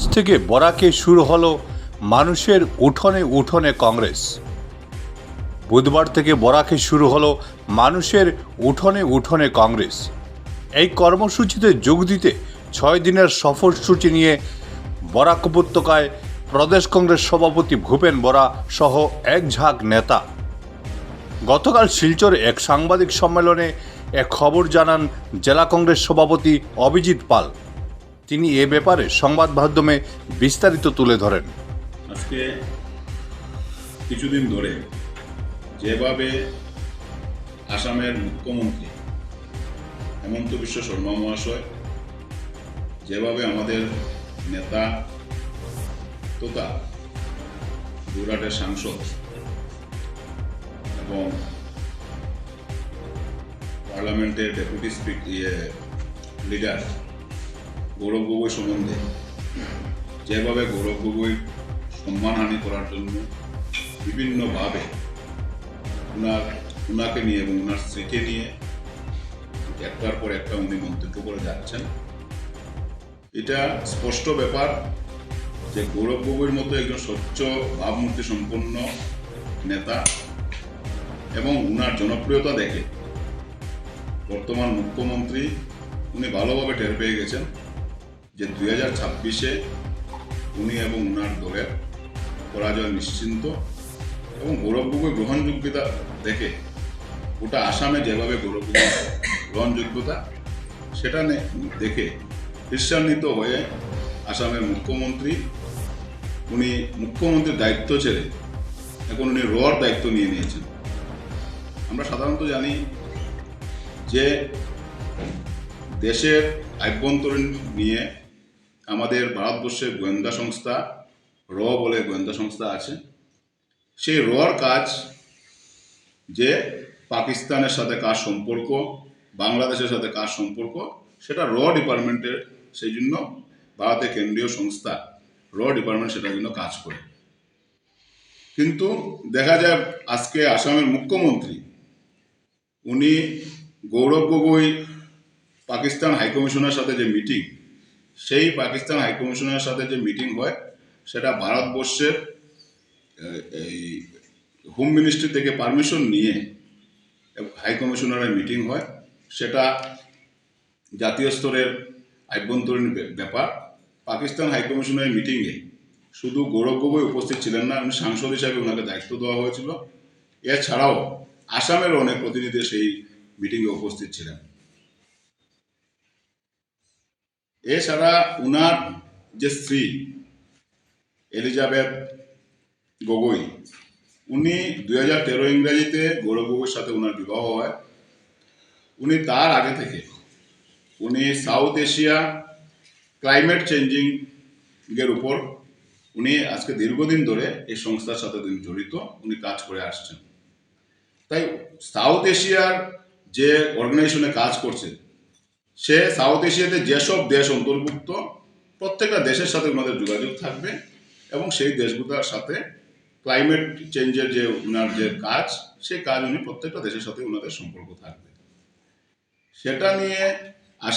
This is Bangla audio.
আজ থেকে বরাকে শুরু হলো মানুষের উঠোনে উঠোনে কংগ্রেস। বুধবার থেকে বরাকে শুরু হলো মানুষের উঠোনে উঠোনে কংগ্রেস। এই কর্মসূচিতে যোগ দিতে ছয় দিনের সফরসূচি নিয়ে বরাক উপত্যকায় প্রদেশ কংগ্রেস সভাপতি ভূপেন বরা সহ এক ঝাঁক নেতা। গতকাল শিলচরে এক সাংবাদিক সম্মেলনে এক খবর জানান জেলা কংগ্রেস সভাপতি অভিজিৎ পাল। তিনি এ ব্যাপারে সংবাদ মাধ্যমে বিস্তারিত তুলে ধরেন। আজকে কিছুদিন ধরে যেভাবে আসামের মুখ্যমন্ত্রী হেমন্ত বিশ্ব শর্মা মহাশয়, যেভাবে আমাদের নেতা তথা গুজরাটের সাংসদ এবং পার্লামেন্টের ডেপুটি স্পিক ইয়ে লিডার গৌরব গগৈ সম্বন্ধে। যেভাবে গৌরব গগৈ সম্মানহানি করার জন্য বিভিন্নভাবে ওনার ওনাকে নিয়ে এবং ওনার স্ত্রীকে নিয়ে একটার পর একটা উনি মন্তব্য করে যাচ্ছেন। এটা স্পষ্ট ব্যাপার যে গৌরব গগৈর মতো একজন স্বচ্ছ ভাবমূর্তি সম্পন্ন নেতা এবং ওনার জনপ্রিয়তা দেখে বর্তমান মুখ্যমন্ত্রী উনি ভালোভাবে টের পেয়ে গেছেন। যে দুই হাজার ছাব্বিশে উনি এবং উনার দলের পরাজয় নিশ্চিন্ত এবং গৌরব গগৈ গ্রহণযোগ্যতা দেখে ওটা আসামে যেভাবে গৌরব গগৈ গ্রহণযোগ্যতা, সেটা দেখে ঈর্ষান্বিত হয়ে আসামের মুখ্যমন্ত্রী, উনি মুখ্যমন্ত্রীর দায়িত্ব ছেড়ে এখন উনি রর দায়িত্ব নিয়ে নিয়েছেন। আমরা সাধারণত জানি যে দেশের আভ্যন্তরীণ নিয়ে আমাদের ভারতবর্ষের গোয়েন্দা সংস্থা, র বলে গোয়েন্দা সংস্থা আছে। সেই রর কাজ যে পাকিস্তানের সাথে কার সম্পর্ক, বাংলাদেশের সাথে কার সম্পর্ক, সেটা র ডিপার্টমেন্টের সেই জন্য ভারতের কেন্দ্রীয় সংস্থা র ডিপার্টমেন্ট সেটার জন্য কাজ করে। কিন্তু দেখা যায় আজকে আসামের মুখ্যমন্ত্রী, উনি গৌরব গগৈ, পাকিস্তান হাইকমিশনের সাথে যে মিটিং সেই পাকিস্তান হাইকমিশনের সাথে যে মিটিং হয়, সেটা ভারতবর্ষের এই হোম মিনিস্ট্রি থেকে পারমিশন নিয়ে হাইকমিশনারের মিটিং হয়। সেটা জাতীয় স্তরের আভ্যন্তরীণ ব্যাপার। পাকিস্তান হাইকমিশনের মিটিংয়ে শুধু গৌরব গগৈ উপস্থিত ছিলেন না, উনি সাংসদ হিসাবে ওনাকে দায়িত্ব দেওয়া হয়েছিল। এছাড়াও আসামের অনেক প্রতিনিধি সেই মিটিংয়ে উপস্থিত ছিলেন। এছাড়া উনার যে স্ত্রী, এলিজাবেথ গগৈ, উনি দুই হাজার তেরো ইংরাজিতে গৌরব গগৈর সাথে ওনার বিবাহ হয়। উনি তার আগে থেকে, উনি সাউথ এশিয়া ক্লাইমেট চেঞ্জিং এর উপর, উনি আজকে দীর্ঘদিন ধরে এই সংস্থার সাথে তিনি জড়িত, উনি কাজ করে আসছেন। তাই সাউথ এশিয়ার যে অর্গানাইজেশনে কাজ করছে সে সাউথ এশিয়াতে যেসব দেশ অন্তর্ভুক্ত, প্রত্যেকটা দেশের সাথে ওনাদের যোগাযোগ থাকবে এবং সেই দেশগুলোর সাথে ক্লাইমেট চেঞ্জের যে ওনার যে কাজ, সেই কাজ উনি প্রত্যেকটা দেশের সাথে ওনাদের সম্পর্ক থাকবে। সেটা নিয়ে